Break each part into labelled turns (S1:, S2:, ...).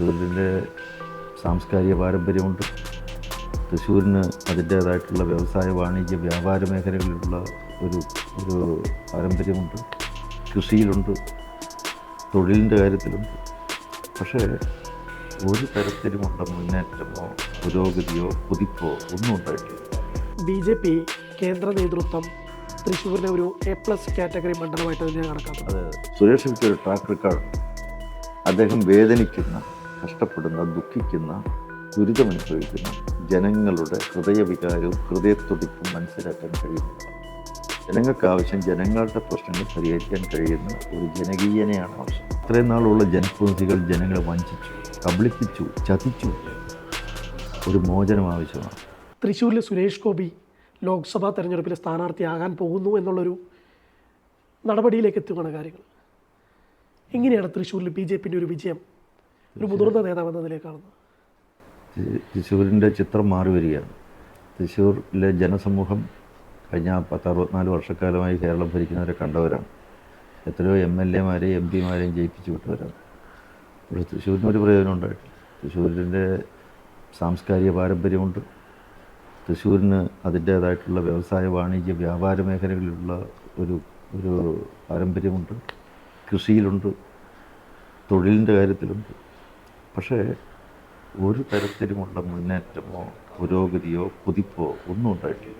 S1: തൃശ്ശൂരിന്റെ സാംസ്കാരിക പാരമ്പര്യമുണ്ട്. തൃശ്ശൂരിന് അതിന്റേതായിട്ടുള്ള വ്യവസായ വാണിജ്യ വ്യാപാര മേഖലകളിലുള്ള ഒരു ഒരു പാരമ്പര്യമുണ്ട്. കൃഷിയിലുണ്ട്. തൊഴിലിന്റെ കാര്യത്തിലുണ്ട്. പക്ഷേ ഒരു തരത്തിലുമുള്ള മുന്നേറ്റമോ പുരോഗതിയോ കുതിപ്പോ ഒന്നും ഉണ്ടായിട്ടില്ല.
S2: ബി ജെ പി കേന്ദ്ര നേതൃത്വം തൃശ്ശൂരിനെ ഒരു എ പ്ലസ് കാറ്റഗറി മണ്ഡലമായിട്ട് തന്നെയാണ് കണക്കാക്കുന്നത്.
S1: സുരേഷ് ഗോപിക്ക് ഒരു ട്രാക്ക് റെക്കോർഡ് അദ്ദേഹം വേദനിക്കുന്ന കഷ്ടപ്പെടുന്ന ദുഃഖിക്കുന്ന ദുരിതമനുഭവിക്കുന്ന ജനങ്ങളുടെ ഹൃദയവികാരവും ഹൃദയത്തുടിപ്പും മനസ്സിലാക്കാൻ കഴിയുന്നതാണ് ജനങ്ങൾക്ക് ആവശ്യം ജനങ്ങളുടെ പ്രശ്നങ്ങൾ പരിഹരിക്കാൻ കഴിയുന്ന ഒരു ജനകീയനെയാണ് ആവശ്യം. ഇത്രയും നാളുള്ള ജനപ്രതിനിധികൾ ജനങ്ങളെ വഞ്ചിച്ചു കബളിപ്പിച്ചു ചതിച്ചു. ഒരു മോചനം ആവശ്യമാണ്.
S2: തൃശ്ശൂരിലെ സുരേഷ് ഗോപി ലോക്സഭാ തെരഞ്ഞെടുപ്പിലെ സ്ഥാനാർത്ഥിയാകാൻ പോകുന്നു എന്നുള്ളൊരു നടപടിയിലേക്ക് എത്തുകയാണ് കാര്യങ്ങൾ. എങ്ങനെയാണ് തൃശ്ശൂരിൽ ബി ജെ പിന്റെ ഒരു വിജയം. ഒരു മുതിർന്ന നേതാവ് എന്ന
S1: നിലയിലേക്കാണ് തൃശ്ശൂരിന്റെ ചിത്രം മാറി വരികയാണ്. തൃശ്ശൂരിലെ ജനസമൂഹം കഴിഞ്ഞ പത്തറുപത്തിനാല് വർഷക്കാലമായി കേരളം ഭരിക്കുന്നവരെ കണ്ടവരാണ്. എത്രയോ എം എൽ എമാരെയും എം പിമാരെയും ജയിപ്പിച്ചു വിട്ടവരാണ്. പക്ഷേ തൃശ്ശൂരിന് ഒരു പ്രയോജനം ഉണ്ടായിട്ടില്ല. തൃശ്ശൂരിന്റെ സാംസ്കാരിക പാരമ്പര്യമുണ്ട്. തൃശ്ശൂരിന് അതിന്റേതായിട്ടുള്ള വ്യവസായ വാണിജ്യ വ്യാപാര മേഖലകളിലുള്ള ഒരു ഒരു പാരമ്പര്യമുണ്ട്. കൃഷിയിലുണ്ട്. തൊഴിലിന്റെ കാര്യത്തിലുണ്ട്. പക്ഷേ ഒരു തരത്തിലുമുള്ള മുന്നേറ്റമോ പുരോഗതിയോ കുതിപ്പോ ഒന്നും ഉണ്ടായിട്ടില്ല.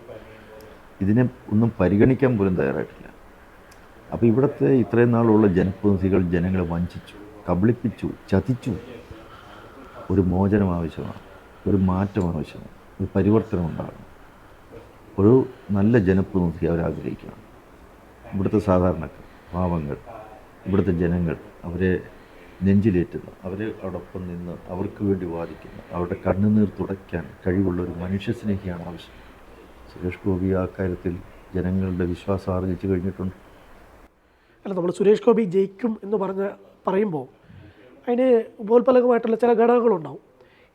S1: ഇതിനെ ഒന്നും പരിഗണിക്കാൻ പോലും തയ്യാറായിട്ടില്ല. അപ്പോൾ ഇവിടുത്തെ ഇത്രയും നാളുള്ള ജനപ്രതിനിധികൾ ജനങ്ങളെ വഞ്ചിച്ചു കബളിപ്പിച്ചു ചതിച്ചു. ഒരു മോചനം ആവശ്യമാണ് ഒരു മാറ്റം ആവശ്യമാണ് ഒരു പരിവർത്തനം ഉണ്ടാകണം. ഒരു നല്ല ജനപ്രതിനിധി അവരാഗ്രഹിക്കണം ഇവിടുത്തെ സാധാരണക്കാർ പാവങ്ങൾ ഇവിടുത്തെ ജനങ്ങൾ അവരെ നെഞ്ചിലേറ്റുന്ന. അവരെ അവരോടൊപ്പം നിന്ന് അവർക്ക് വേണ്ടി വാദിക്കുന്ന. അവരുടെ കണ്ണുനീർ തുടയ്ക്കാൻ കഴിവുള്ള ഒരു മനുഷ്യസ്നേഹിയാണ് ആവശ്യം സുരേഷ് ഗോപി ആ കാര്യത്തിൽ ജനങ്ങളുടെ വിശ്വാസം ആർജിച്ചു കഴിഞ്ഞിട്ടുണ്ട്.
S2: അല്ല നമ്മൾ സുരേഷ് ഗോപി ജയിക്കും എന്ന് പറഞ്ഞ പറയുമ്പോൾ അതിന് ഉപോത്പലകമായിട്ടുള്ള ചില ഘടകങ്ങളുണ്ടാവും.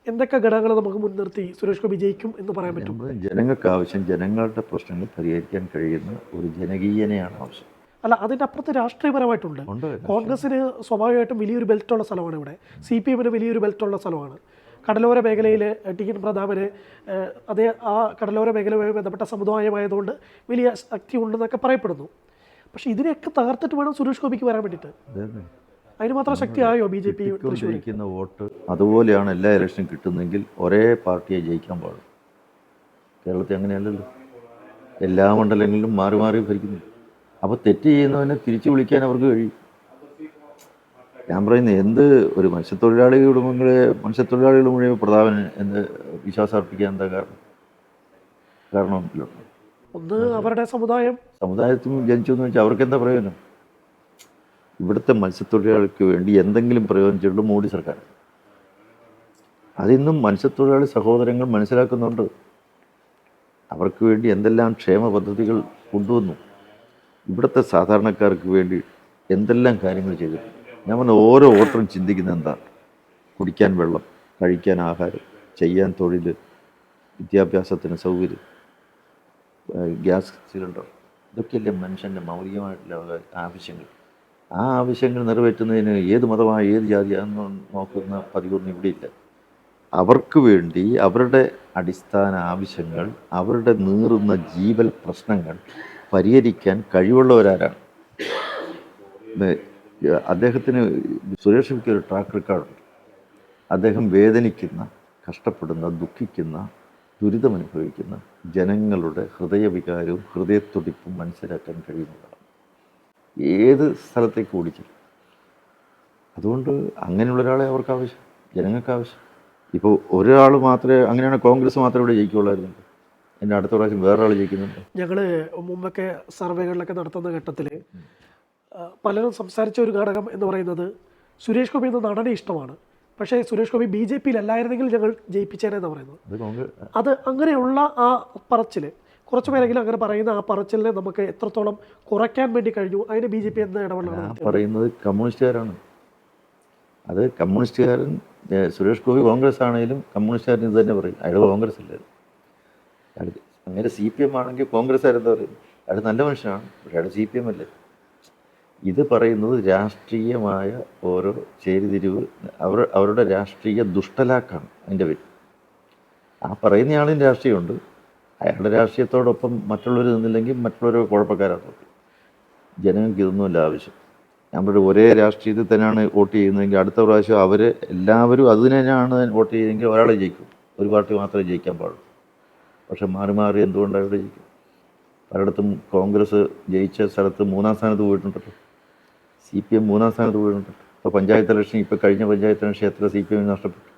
S2: എന്തൊക്കെ ഘടകങ്ങൾ നമുക്ക് മുൻനിർത്തി സുരേഷ് ഗോപി ജയിക്കും എന്ന് പറയാൻ പറ്റും?
S1: ജനങ്ങൾക്ക് ആവശ്യം ജനങ്ങളുടെ പ്രശ്നങ്ങൾ പരിഹരിക്കാൻ കഴിയുന്ന ഒരു ജനകീയനെയാണ് ആവശ്യം.
S2: അല്ല അതിന്റെ അപ്പുറത്ത് രാഷ്ട്രീയപരമായിട്ടുണ്ട് കോൺഗ്രസിന് സ്വാഭാവികമായിട്ടും വലിയൊരു ബെൽറ്റുള്ള സ്ഥലമാണ് ഇവിടെ. സി പി എമ്മിന് വലിയൊരു ബെൽറ്റുള്ള സ്ഥലമാണ്. കടലോര മേഖലയിൽ ടി എൻ പ്രതാപന് അതേ ആ കടലോര മേഖലയുമായി ബന്ധപ്പെട്ട സമുദായമായതുകൊണ്ട് വലിയ ശക്തി ഉണ്ടെന്നൊക്കെ പറയപ്പെടുന്നു. പക്ഷേ ഇതിനെയൊക്കെ തകർത്തിട്ട് വേണം സുരേഷ് ഗോപിക്ക് വരാൻ വേണ്ടിയിട്ട്. അതിന് മാത്രം ശക്തിയായോ ബി ജെ പി
S1: ജയിക്കുന്ന വോട്ട് അതുപോലെയാണ് എല്ലാ ഇലക്ഷനും കിട്ടുന്നെങ്കിൽ ഒരേ പാർട്ടിയെ ജയിക്കാൻ പാടും. കേരളത്തിൽ അങ്ങനെയല്ലല്ലോ. എല്ലാ മണ്ഡലങ്ങളിലും മാറി മാറി ഭരിക്കുന്നു അപ്പോൾ തെറ്റ് ചെയ്യുന്നവനെ തിരിച്ചു വിളിക്കാൻ അവർക്ക് കഴിയും. ഞാൻ പറയുന്നത് എന്ത് ഒരു മത്സ്യത്തൊഴിലാളി കുടുംബങ്ങളെ മത്സ്യത്തൊഴിലാളികൾ മുഴുവൻ പ്രതാപന് എന്ത് വിശ്വാസം അർപ്പിക്കാൻ എന്താ കാരണം? കാരണമില്ല
S2: ഒന്ന് അവരുടെ സമുദായം.
S1: സമുദായത്തിൽ ജനിച്ചു എന്ന് വെച്ചാൽ അവർക്ക് എന്താ പ്രയോജനം? ഇവിടുത്തെ മത്സ്യത്തൊഴിലാളിക്ക് വേണ്ടി എന്തെങ്കിലും പ്രയോജനിച്ചിട്ടുള്ള മോഡി സർക്കാർ അതിന്നും മത്സ്യത്തൊഴിലാളി സഹോദരങ്ങൾ മനസ്സിലാക്കുന്നുണ്ട്. അവർക്ക് വേണ്ടി എന്തെല്ലാം ക്ഷേമ പദ്ധതികൾ കൊണ്ടുവന്നു. ഇവിടുത്തെ സാധാരണക്കാർക്ക് വേണ്ടി എന്തെല്ലാം കാര്യങ്ങൾ ചെയ്തു? ഞാൻ പറഞ്ഞ ഓരോ ഓട്ടറും ചിന്തിക്കുന്നത് എന്താ? കുടിക്കാൻ വെള്ളം കഴിക്കാൻ ആഹാരം ചെയ്യാൻ തൊഴിൽ വിദ്യാഭ്യാസത്തിന് സൗകര്യം ഗ്യാസ് സിലിണ്ടർ ഇതൊക്കെയല്ലേ മനുഷ്യന്റെ മൗലികമായിട്ടുള്ള ആവശ്യങ്ങൾ. ആ ആവശ്യങ്ങൾ നിറവേറ്റുന്നതിന് ഏത് മതമായ ഏത് ജാതിയാണെന്ന് നോക്കുന്ന പതിവൊന്നും ഇവിടെയില്ല അവർക്ക് വേണ്ടി അവരുടെ അടിസ്ഥാന ആവശ്യങ്ങൾ അവരുടെ നീറുന്ന ജീവൽ പ്രശ്നങ്ങൾ പരിഹരിക്കാൻ കഴിവുള്ളവരാരാണ്. അദ്ദേഹത്തിന് സുരേഷ് വിക്ക് ഒരു ട്രാക്ക് റെക്കോർഡുണ്ട് അദ്ദേഹം വേദനിക്കുന്ന കഷ്ടപ്പെടുന്ന ദുഃഖിക്കുന്ന ദുരിതമനുഭവിക്കുന്ന ജനങ്ങളുടെ ഹൃദയവികാരവും ഹൃദയത്തുടിപ്പും മനസ്സിലാക്കാൻ കഴിയുന്നതാണ് ഏത് സ്ഥലത്തേക്ക് ഓടിച്ചു അതുകൊണ്ട് അങ്ങനെയുള്ള ഒരാളെ അവർക്ക് ആവശ്യം ജനങ്ങൾക്ക് ആവശ്യം ഇപ്പോൾ ഒരാൾ മാത്രമേ അങ്ങനെയാണ് കോൺഗ്രസ് മാത്രമേ ഇവിടെ ജയിക്കുള്ളായിരുന്നു എന്റെ അടുത്ത പ്രാവശ്യം വേറൊരാൾ ജയിക്കുന്നുണ്ട്.
S2: ഞങ്ങൾ മുമ്പൊക്കെ സർവേകളിലൊക്കെ നടത്തുന്ന ഘട്ടത്തിൽ പലരും സംസാരിച്ച ഒരു ഘടകം എന്ന് പറയുന്നത് സുരേഷ് ഗോപി എന്ന നടനെ ഇഷ്ടമാണ്. പക്ഷേ സുരേഷ് ഗോപി ബി ജെ പിയിലല്ലായിരുന്നെങ്കിൽ ഞങ്ങൾ ജയിപ്പിച്ചേനെന്ന് പറയുന്നത്.
S1: അത്
S2: അങ്ങനെയുള്ള ആ പറച്ചിൽ കുറച്ച് പേരെങ്കിലും അങ്ങനെ പറയുന്ന ആ പറച്ചിലിനെ നമുക്ക് എത്രത്തോളം കുറയ്ക്കാൻ വേണ്ടി കഴിഞ്ഞു അതിന് ബി ജെ പി എന്ന ഇടപെടലാണ്
S1: പറയുന്നത് കമ്മ്യൂണിസ്റ്റുകാരാണ്. അത് കമ്മ്യൂണിസ്റ്റുകാരൻ സുരേഷ് ഗോപി കോൺഗ്രസ് ആണെങ്കിലും കമ്മ്യൂണിസ്റ്റുകാരൻ ഇത് തന്നെ പറയും. അയാൾ കോൺഗ്രസ് അല്ലേ അയാൾ അങ്ങനെ സി പി എം ആണെങ്കിൽ കോൺഗ്രസ് ആരെന്താ പറയും അയാൾ നല്ല മനുഷ്യനാണ് പക്ഷേ അയാൾ സി പി എം അല്ലേ? ഇത് പറയുന്നത് രാഷ്ട്രീയമായ ഓരോ ചേരിതിരിവ് അവർ അവരുടെ രാഷ്ട്രീയ ദുഷ്ടലാക്കാണ് അതിന്റെ പേര് ആ പറയുന്നയാളും രാഷ്ട്രീയമുണ്ട്. അയാളുടെ രാഷ്ട്രീയത്തോടൊപ്പം മറ്റുള്ളവർ നിന്നില്ലെങ്കിൽ മറ്റുള്ളവർ കുഴപ്പക്കാരാണ് ജനങ്ങൾക്ക് ഇതൊന്നുമല്ല ആവശ്യം. നമ്മുടെ ഒരേ രാഷ്ട്രീയത്തിൽ തന്നെയാണ് വോട്ട് ചെയ്യുന്നതെങ്കിൽ അടുത്ത പ്രാവശ്യം അവർ എല്ലാവരും അത് തന്നെയാണ് വോട്ട് ചെയ്യുന്നതെങ്കിൽ ഒരാളെ ജയിക്കും. ഒരു പാർട്ടി മാത്രമേ ജയിക്കാൻ പാടുള്ളൂ. പക്ഷെ മാറി മാറി എന്തുകൊണ്ടാണ് ഇവിടെ ജയിക്കും പലയിടത്തും കോൺഗ്രസ് ജയിച്ച സ്ഥലത്ത് മൂന്നാം സ്ഥാനത്ത് പോയിട്ടുണ്ടല്ലോ. സി പി എം മൂന്നാം സ്ഥാനത്ത് പോയിട്ടുണ്ടല്ലോ. ഇപ്പോൾ പഞ്ചായത്ത് ഇലക്ഷൻ ഇപ്പോൾ കഴിഞ്ഞ പഞ്ചായത്ത് ഇലക്ഷൻ എത്ര സി പി എമ്മിന് നഷ്ടപ്പെട്ടു?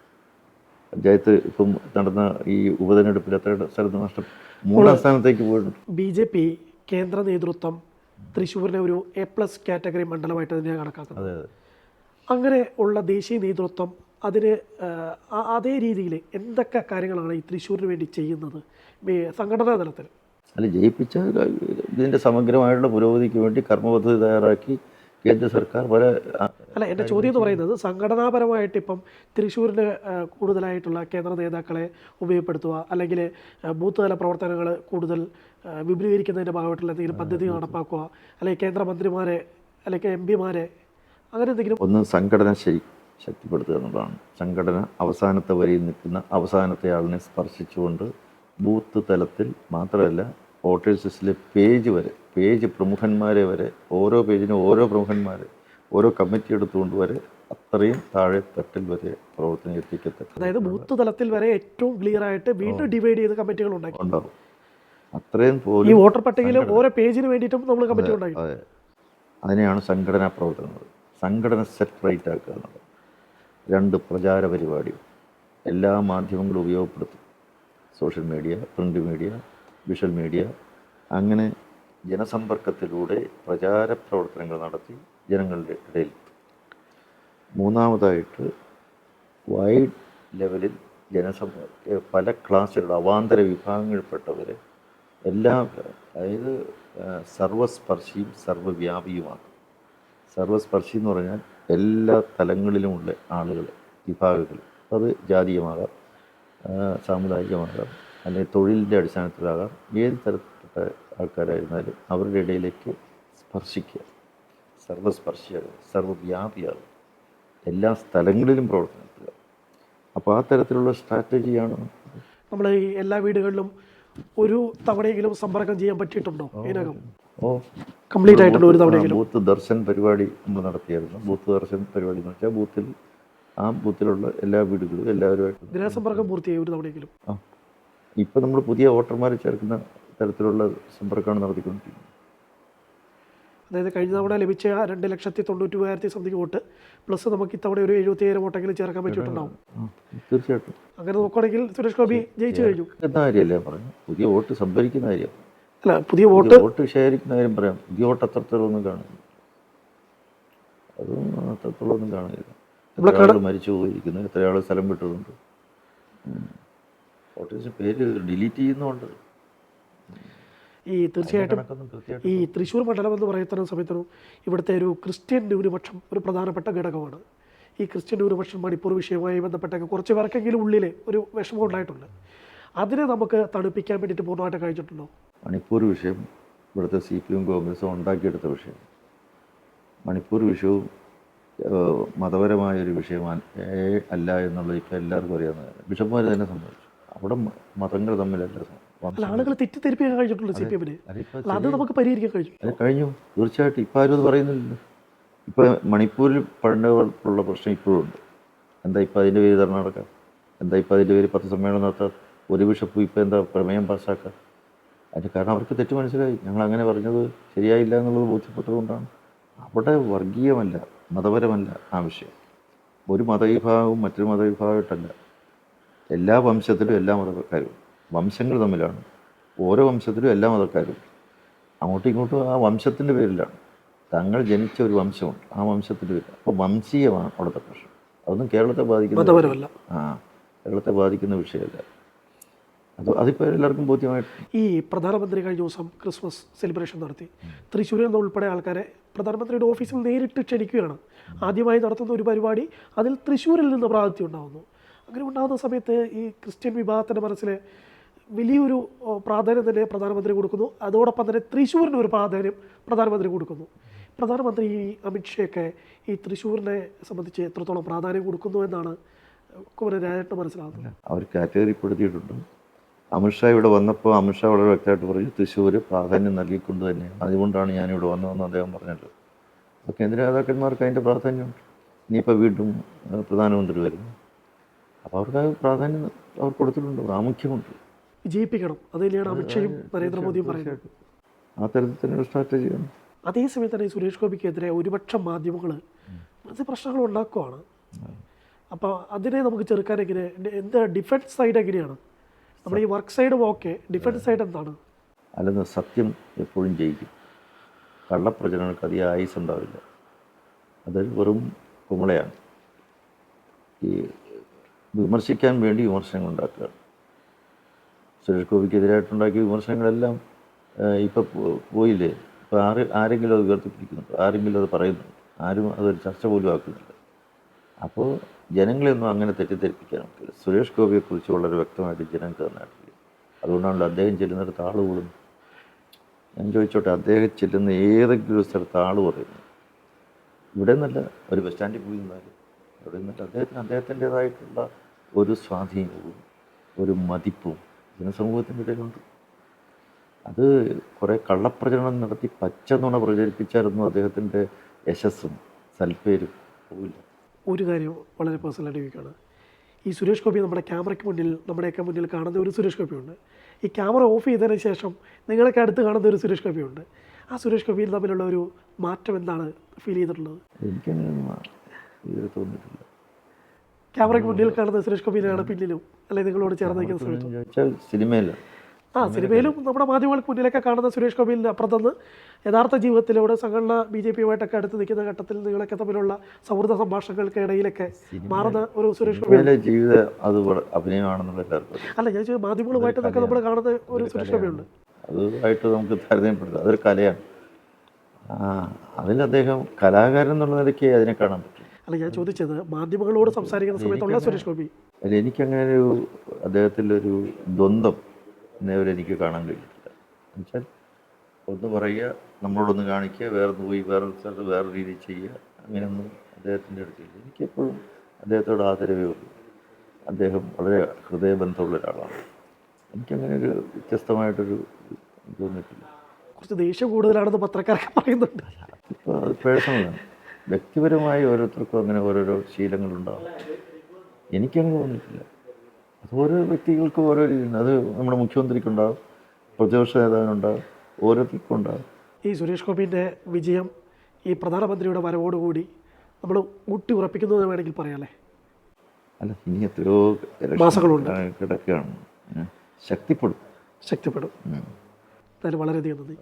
S1: പഞ്ചായത്ത് ഇപ്പം നടന്ന ഈ ഉപതെരഞ്ഞെടുപ്പിൽ എത്ര സ്ഥലത്ത് നഷ്ടപ്പെട്ടു? മൂന്നാം സ്ഥാനത്തേക്ക് പോയിട്ടുണ്ട്.
S2: ബി ജെ പി കേന്ദ്ര നേതൃത്വം തൃശ്ശൂരിനെ ഒരു എ പ്ലസ് കാറ്റഗറി മണ്ഡലമായിട്ട് തന്നെയാണ് കണക്കാക്കുന്നത്. അങ്ങനെ ഉള്ള ദേശീയ നേതൃത്വം അതിന് അതേ രീതിയിൽ എന്തൊക്കെ കാര്യങ്ങളാണ് ഈ തൃശ്ശൂരിന് വേണ്ടി ചെയ്യുന്നത്? സംഘടനാ തലത്തിൽ.
S1: അല്ല ജയിപ്പിച്ച ഇതിന്റെ സമഗ്രമായുള്ള പുരോഗതിക്ക് വേണ്ടി കർമ്മപദ്ധതി തയ്യാറാക്കി കേന്ദ്ര സർക്കാർ പല
S2: അല്ല എന്റെ ചോദ്യം എന്ന് പറയുന്നത് സംഘടനാപരമായിട്ട് ഇപ്പം തൃശ്ശൂരിന് കൂടുതലായിട്ടുള്ള കേന്ദ്ര നേതാക്കളെ ഉപയോഗപ്പെടുത്തുക അല്ലെങ്കിൽ ബൂത്ത് തല പ്രവർത്തനങ്ങൾ കൂടുതൽ വിപുലീകരിക്കുന്നതിന്റെ ഭാഗമായിട്ടുള്ള എന്തെങ്കിലും പദ്ധതി നടപ്പാക്കുക അല്ലെങ്കിൽ കേന്ദ്രമന്ത്രിമാരെ അല്ലെങ്കിൽ എം പിമാരെ അങ്ങനെ എന്തെങ്കിലും
S1: ഒന്ന് സംഘടന ശരി ശക്തിപ്പെടുത്തുക എന്നുള്ളതാണ്. സംഘടന അവസാനത്തെ വരിയിൽ നിൽക്കുന്ന അവസാനത്തെ ആളിനെ സ്പർശിച്ചുകൊണ്ട് ബൂത്ത് തലത്തിൽ മാത്രമല്ല വോട്ടേഴ്സ് ലിസ്റ്റിലെ പേജ് വരെ പേജ് പ്രമുഖന്മാരെ വരെ ഓരോ പേജിനും ഓരോ പ്രമുഖന്മാരെ ഓരോ കമ്മിറ്റി എടുത്തുകൊണ്ട് വരെ അത്രയും താഴെ തട്ടിൽ വരെ പ്രവർത്തനം എത്തിക്കത്തക്ക
S2: അതായത് ബൂത്ത് തലത്തിൽ വരെ ഏറ്റവും ക്ലിയർ ആയിട്ട് വീണ്ടും ഡിവൈഡ് ചെയ്ത് കമ്മിറ്റികൾ ഉണ്ടാക്കി
S1: ഉണ്ടാവും. അത്രയും
S2: ഈ
S1: പോലും
S2: വോട്ടർ പട്ടികയിൽ ഓരോ പേജിന് വേണ്ടിയിട്ടും നമ്മൾ കമ്മിറ്റി ഉണ്ടാക്കി
S1: അതെ. അതിനെയാണ് സംഘടനാ പ്രവർത്തനങ്ങൾ സംഘടന സെറ്റ് റൈറ്റ് ആക്കുക എന്നുള്ളത്. രണ്ട് പ്രചാര പരിപാടി എല്ലാ മാധ്യമങ്ങളും ഉപയോഗപ്പെടുത്തും. Social media print media visual media. അങ്ങനെ ജനസമ്പർക്കത്തിലൂടെ പ്രചാര പ്രവർത്തനങ്ങൾ നടത്തി ജനങ്ങളുടെ ഇടയിൽ മൂന്നാമതായിട്ട് വൈഡ് ലെവലിൽ ജനസമ്പർക്ക പല ക്ലാസ്സുകളുടെ അവാന്തര വിഭാഗങ്ങളിൽപ്പെട്ടവരെ എല്ലാ അതായത് സർവസ്പർശിയും സർവവ്യാപിയുമാണ് സർവസ്പർശി എന്ന് പറഞ്ഞാൽ എല്ലാ തലങ്ങളിലുമുള്ള ആളുകൾ വിഭാഗങ്ങൾ അത് ജാതീയമാകാം സാമുദായികമാകാം അല്ലെങ്കിൽ തൊഴിലിന്റെ അടിസ്ഥാനത്തിലാകാം ഏത് തരത്തിൽപ്പെട്ട ആൾക്കാരായിരുന്നാലും അവരുടെ ഇടയിലേക്ക് സ്പർശിക്കുക. സർവസ്പർശിയാകുക സർവവ്യാപിയാകുക എല്ലാ സ്ഥലങ്ങളിലും പ്രവർത്തനം നടത്തുക. അപ്പോൾ ആ തരത്തിലുള്ള സ്ട്രാറ്റജിയാണ്
S2: നമ്മൾ ഈ എല്ലാ വീടുകളിലും ഒരു തവണയെങ്കിലും സമ്പർക്കം ചെയ്യാൻ പറ്റിയിട്ടുണ്ടോ ഇതിനകം?
S1: ഓ.
S2: കംപ്ലീറ്റ് ആയിട്ടുള്ള ഒരു തവണയെങ്കിലും
S1: ബൂത്ത് ദർശൻ പരിപാടി നമ്മൾ നടത്തിയായിരുന്നു. ബൂത്ത് ദർശൻ പരിപാടി എന്ന് വെച്ചാൽ ബൂത്തിൽ ആ ബൂത്തിലുള്ള എല്ലാ വീടുകളും എല്ലാവരുമായിട്ട്
S2: ഗൃഹസമ്പർക്കം പൂർത്തിയായി ഒരു തവണയെങ്കിലും
S1: ആ. ഇപ്പം നമ്മൾ പുതിയ വോട്ടർമാരെ ചേർക്കുന്ന തരത്തിലുള്ള സമ്പർക്കമാണ് നടത്തിക്കൊണ്ടിരിക്കുന്നത്.
S2: അതായത് കഴിഞ്ഞ തവണ ലഭിച്ച ആ രണ്ട് ലക്ഷത്തി തൊണ്ണൂറ്റി മൂവായിരത്തി സംതിങ് വോട്ട് പ്ലസ് നമുക്ക് ഇത്തവണ ഒരു എഴുപത്തി ഏഴ് വോട്ടെങ്കിലും ചേർക്കാൻ പറ്റിയിട്ടുണ്ടാവും.
S1: തീർച്ചയായിട്ടും.
S2: അങ്ങനെ നോക്കുകയാണെങ്കിൽ സുരേഷ് ഗോപി ജയിച്ചു കഴിഞ്ഞു.
S1: എന്ന കാര്യമല്ലേ പറഞ്ഞു പുതിയ വോട്ട് സംഭരിക്കുന്ന കാര്യം
S2: അല്ല പുതിയ വോട്ട്
S1: വോട്ട് ശേഖരിക്കുന്ന കാര്യം പറയാം. പുതിയ വോട്ട് അത്രത്തോളൊന്നും കാണില്ല അതൊന്നും അത്രത്തോളൊന്നും കാണില്ല ഇവിടെ ആൾ മരിച്ചു പോയിരിക്കുന്നു എത്ര ആൾ സ്ഥലം വിട്ടതുണ്ട്. വോട്ടേഴ്സ് പേര് ഡിലീറ്റ് ചെയ്യുന്നുണ്ട്.
S2: ഈ തീർച്ചയായിട്ടും ഈ തൃശ്ശൂർ മണ്ഡലം എന്ന് പറയുന്ന സമയത്തും ഇവിടുത്തെ ഒരു ക്രിസ്ത്യൻ ന്യൂനപക്ഷം ഒരു പ്രധാനപ്പെട്ട ഘടകമാണ്. ഈ ക്രിസ്ത്യൻ ന്യൂനപക്ഷം മണിപ്പൂർ വിഷയവുമായി ബന്ധപ്പെട്ടൊക്കെ കുറച്ച് പേർക്കെങ്കിലും ഉള്ളിൽ ഒരു വിഷമം ഉണ്ടായിട്ടുണ്ട്. അതിനെ നമുക്ക് തണുപ്പിക്കാൻ വേണ്ടിയിട്ട് പൂർണമായിട്ട് കഴിഞ്ഞിട്ടുണ്ടോ?
S1: മണിപ്പൂർ വിഷയം ഇവിടുത്തെ സി പി എം കോൺഗ്രസും ഉണ്ടാക്കിയെടുത്ത വിഷയം. മണിപ്പൂർ വിഷയവും മതപരമായൊരു വിഷയമാണ്. അല്ല എന്നുള്ളത് ഇപ്പം എല്ലാവർക്കും അറിയാവുന്ന കാര്യം. ബിഷപ്പ്മാർ തന്നെ സംഭവിച്ചു അവിടെ മതങ്ങൾ തമ്മിലല്ല.
S2: ആളുകൾ തെറ്റിദ്ധരിപ്പിക്കാൻ കഴിഞ്ഞിട്ടുണ്ട് സി പി എമ്മിന്. അത് നമുക്ക് പരിഹരിക്കാൻ കഴിഞ്ഞു
S1: അത് കഴിഞ്ഞു. തീർച്ചയായിട്ടും ഇപ്പം ആരും അത് പറയുന്നില്ലല്ലോ. ഇപ്പം മണിപ്പൂരിൽ പണ്ടുള്ള പ്രശ്നം ഇപ്പോഴും ഉണ്ട്. എന്താ ഇപ്പം അതിന്റെ പേര് ധർണ നടക്കാം എന്താ ഇപ്പം അതിന്റെ പേര് പത്ത് സമ്മേളനം നടത്താം ഒരു ബിഷപ്പ് ഇപ്പം എന്താ പ്രമേയം പാസ്സാക്കുക അതിന് കാരണം അവർക്ക് തെറ്റ് മനസ്സിലായി. ഞങ്ങൾ അങ്ങനെ പറഞ്ഞത് ശരിയായില്ല എന്നുള്ളത് ബോധ്യപ്പെട്ടതുകൊണ്ടാണ്. അവിടെ വർഗീയമല്ല മതപരമല്ല ആവശ്യം ഒരു മതവിഭാഗവും മറ്റൊരു മതവിഭാഗമായിട്ടല്ല. എല്ലാ വംശത്തിലും എല്ലാ മതക്കാരും വംശങ്ങൾ തമ്മിലാണ്. ഓരോ വംശത്തിലും എല്ലാ മതക്കാരും. അങ്ങോട്ടും ഇങ്ങോട്ടും ആ വംശത്തിന്റെ പേരിലാണ്. തങ്ങൾ ജനിച്ച ഒരു വംശമുണ്ട് ആ വംശത്തിന്റെ പേര് അപ്പോൾ വംശീയമാണ് അവിടുത്തെ പ്രശ്നം. അതൊന്നും കേരളത്തെ ബാധിക്കുന്ന ആ കേരളത്തെ ബാധിക്കുന്ന വിഷയമല്ല. അത് അതിപ്പോൾ എല്ലാവർക്കും ബോധ്യമായിട്ട്.
S2: ഈ പ്രധാനമന്ത്രി കഴിഞ്ഞ ദിവസം ക്രിസ്മസ് സെലിബ്രേഷൻ നടത്തി. തൃശ്ശൂരിൽ നിന്ന് ഉൾപ്പെടെ ആൾക്കാരെ പ്രധാനമന്ത്രിയുടെ ഓഫീസിൽ നേരിട്ട് ക്ഷണിക്കുകയാണ്. ആദ്യമായി നടത്തുന്ന ഒരു പരിപാടി അതിൽ തൃശ്ശൂരിൽ നിന്ന് പ്രാതിഥ്യം ഉണ്ടാകുന്നു അങ്ങനെ ഉണ്ടാകുന്ന സമയത്ത് ഈ ക്രിസ്ത്യൻ വിഭാഗത്തിന്റെ മനസ്സിൽ വലിയൊരു പ്രാധാന്യം തന്നെ പ്രധാനമന്ത്രി കൊടുക്കുന്നു. അതോടൊപ്പം തന്നെ തൃശ്ശൂരിന് ഒരു പ്രാധാന്യം പ്രധാനമന്ത്രി കൊടുക്കുന്നു. പ്രധാനമന്ത്രി ഈ അമിത്ഷയൊക്കെ ഈ തൃശ്ശൂരിനെ സംബന്ധിച്ച് എത്രത്തോളം പ്രാധാന്യം കൊടുക്കുന്നു എന്നാണ് കുമരൻ രാജേട്ടന് മനസ്സിലാകുന്നത്.
S1: അവർ കാറ്റഗറിപ്പെടുത്തിയിട്ടുണ്ട്. അമിത്ഷാ ഇവിടെ വന്നപ്പോൾ അമിത്ഷാ വളരെ വ്യക്തമായിട്ട് പറഞ്ഞു തൃശ്ശൂർ പ്രാധാന്യം നൽകിക്കൊണ്ട് തന്നെയാണ്. അതുകൊണ്ടാണ് ഞാനിവിടെ വന്നതെന്ന് അദ്ദേഹം പറഞ്ഞല്ലോ അപ്പോൾ കേന്ദ്ര നേതാക്കന്മാർക്ക് അതിന്റെ പ്രാധാന്യമുണ്ട്. ഇനിയിപ്പോൾ വീണ്ടും പ്രധാനമന്ത്രി വരുന്നു. അപ്പോൾ അവർക്ക് പ്രാധാന്യം അവർ കൊടുത്തിട്ടുണ്ട് പ്രാമുഖ്യമുണ്ട്.
S2: വിജയിപ്പിക്കണം. അത് തന്നെയാണ് അമിത്ഷയും നരേന്ദ്രമോദിയും പറയുന്നത്.
S1: ആ തരത്തിൽ തന്നെ ഒരു സ്ട്രാറ്റജിയാണ്
S2: അതേസമയം തന്നെ സുരേഷ് ഗോപിക്കെതിരെ ഒരുപക്ഷം മാധ്യമങ്ങൾ അത് പ്രശ്നങ്ങൾ ഉണ്ടാക്കുവാണ്. അപ്പോൾ അതിനെ നമുക്ക് ചെറുക്കാൻ എങ്ങനെ എന്താ ഡിഫൻസ് സൈഡ് എങ്ങനെയാണ്? നമ്മുടെ ഈ work side okay defence side എന്താണ്?
S1: അല്ലെന്ന് സത്യം എപ്പോഴും ജയിക്കും. കള്ളപ്രചരണങ്ങൾക്ക് അധികം ആയുസ് ഉണ്ടാവില്ല. അത് വെറും കുമളയാണ്. ഈ വിമർശിക്കാൻ വേണ്ടി വിമർശനങ്ങൾ ഉണ്ടാക്കുക. സുരേഷ് ഗോപിക്കെതിരായിട്ടുണ്ടാക്കിയ വിമർശനങ്ങളെല്ലാം ഇപ്പം പോയില്ലേ? ഇപ്പോൾ ആര് ആരെങ്കിലും അത് ഉയർത്തിപ്പിടിക്കുന്നുണ്ട്? ആരെങ്കിലും അത് പറയുന്നുണ്ട്? ആരും അതൊരു ചർച്ച പോലും ആക്കുന്നില്ല. അപ്പോൾ ജനങ്ങളെയൊന്നും അങ്ങനെ തെറ്റിദ്ധരിപ്പിക്കാൻ പറ്റില്ല. സുരേഷ് ഗോപിയെക്കുറിച്ച് വളരെ വ്യക്തമായിട്ട് ജനങ്ങൾക്ക് തന്നിട്ടില്ല അതുകൊണ്ടാണല്ലോ അദ്ദേഹം ചെല്ലുന്നിടത്ത് ആൾ കൂടുന്നു. ഞാൻ ചോദിച്ചോട്ടെ അദ്ദേഹം ചെല്ലുന്ന ഏതെങ്കിലും സ്ഥലത്ത് ആൾ പറയുന്നു ഇവിടെ നിന്നല്ല ഒരു ബസ് സ്റ്റാൻഡിൽ പോയി നിന്നാലും. ഇവിടെ നിന്നല്ല അദ്ദേഹത്തിന് അദ്ദേഹത്തിന്റെതായിട്ടുള്ള ഒരു സ്വാധീനവും ഒരു മതിപ്പും ജനസമൂഹത്തിന്റെ ഇടയിലുണ്ട്. അത് കുറേ കള്ളപ്രചരണം നടത്തി പച്ച നുണ പ്രചരിപ്പിച്ചായിരുന്നു അദ്ദേഹത്തിന്റെ യശസ്സും സൽപ്പേരും പോവില്ല.
S2: ഒരു കാര്യം വളരെ പേഴ്സണലായിട്ട് ചോദിക്കുകയാണ്. ഈ സുരേഷ് ഗോപി നമ്മുടെ ക്യാമറയ്ക്ക് മുന്നിൽ നമ്മുടെയൊക്കെ മുന്നിൽ കാണുന്ന ഒരു സുരേഷ് ഗോപിയുണ്ട് ഈ ക്യാമറ ഓഫ് ചെയ്തതിന് ശേഷം നിങ്ങളൊക്കെ അടുത്ത് കാണുന്ന ഒരു സുരേഷ് ഗോപിയുണ്ട് ആ സുരേഷ് ഗോപിയിൽ തമ്മിലുള്ള ഒരു മാറ്റം എന്താണ് ഫീൽ ചെയ്തിട്ടുള്ളത്?
S1: എനിക്കങ്ങനെ തോന്നിയിട്ടില്ല.
S2: ക്യാമറയ്ക്ക് മുന്നിൽ കാണുന്ന സുരേഷ് ഗോപിയിലാണ് പിന്നിലും അല്ലെങ്കിൽ നിങ്ങളോട് ചേർന്ന് നിൽക്കുന്ന
S1: ചോദിച്ചാൽ സിനിമയില്ല.
S2: ആ സിനിമയിലും നമ്മുടെ മാധ്യമങ്ങൾക്ക് മുന്നിലൊക്കെ കാണുന്ന സുരേഷ് ഗോപിയിലിന്റെ അപ്പുറത്തുനിന്ന് യഥാർത്ഥ ജീവിതത്തിലൂടെ സംഘടന ബി ജെ പിയുമായിട്ടൊക്കെ അടുത്ത് നിൽക്കുന്ന ഘട്ടത്തിൽ നിങ്ങളൊക്കെ തമ്മിലുള്ള സൗഹൃദ സംഭാഷണങ്ങൾക്ക് ഇടയിലൊക്കെ മാറുന്ന ഒരു സുരേഷ് ഗോപി
S1: സിനിമയിലെ ജീവിതം അത് അഭിനയമാണെന്നുള്ള
S2: അല്ല ഞാൻ മാധ്യമങ്ങളുമായിട്ടൊക്കെ നമ്മൾ കാണുന്ന ഒരു സുരേഷ് ഗോപിയുണ്ട്.
S1: അതുമായിട്ട് നമുക്ക് താരതമ്യപ്പെടുത്താം. അതൊരു കലയാണ്. അതിൽ അദ്ദേഹം കലാകാരൻ എന്നുള്ള നിലയ്ക്ക് അതിനെ കാണാൻ പറ്റും.
S2: അല്ല ഞാൻ ചോദിച്ചത് മാധ്യമങ്ങളോട് സംസാരിക്കുന്ന സമയത്തുള്ള സുരേഷ് ഗോപി.
S1: അല്ല എനിക്കങ്ങനെ ഒരു അദ്ദേഹത്തിന്റെ ഒരു ദ്വന്ദ്ം ഇന്നേവരെ എനിക്ക് കാണാൻ കഴിഞ്ഞിട്ടില്ല. എന്നുവെച്ചാൽ ഒന്ന് പറയുക നമ്മളോടൊന്ന് കാണിക്കുക വേറെ പോയി വേറെ സ്ഥലത്ത് വേറെ രീതിയിൽ ചെയ്യുക അങ്ങനെയൊന്നും അദ്ദേഹത്തിന്റെ അടുത്തില്ല. എനിക്കെപ്പോഴും അദ്ദേഹത്തോട് ആദരവേ ഉള്ളൂ. അദ്ദേഹം വളരെ ഹൃദയബന്ധമുള്ള ഒരാളാണ്. എനിക്കങ്ങനെ ഒരു വ്യത്യസ്തമായിട്ടൊരു തോന്നിയിട്ടില്ല.
S2: കുറച്ച് ദേഷ്യം കൂടുതലാണെന്ന് പത്രക്കാരൊക്കെ പറയുന്നുണ്ട്.
S1: ഇപ്പോൾ അത് പേഴ്സണലാണ് വ്യക്തിപരമായി ഓരോരുത്തർക്കും അങ്ങനെ ഓരോരോ ശീലങ്ങളുണ്ടാവും. എനിക്കങ്ങനെ തോന്നിയിട്ടില്ല. ഓരോ വ്യക്തികൾക്കും ഓരോ രീതിയുണ്ട്. അത് നമ്മുടെ മുഖ്യമന്ത്രിക്കുണ്ടാവും പ്രതിപക്ഷ നേതാവിനുണ്ടാവും ഓരോരുത്തർക്കും ഉണ്ടാവും.
S2: ഈ സുരേഷ് ഗോപിന്റെ വിജയം ഈ പ്രധാനമന്ത്രിയുടെ വരവോടുകൂടി നമ്മൾ ഊട്ടി ഉറപ്പിക്കുന്നു എന്ന് വേണമെങ്കിൽ പറയാമല്ലേ
S1: അല്ല ഇനി എത്രയോ
S2: മാസങ്ങളുണ്ട്.
S1: കിടക്കുകയാണ്. ശക്തിപ്പെടും.
S2: ശക്തിപ്പെടും. എന്തായാലും വളരെയധികം നന്ദി.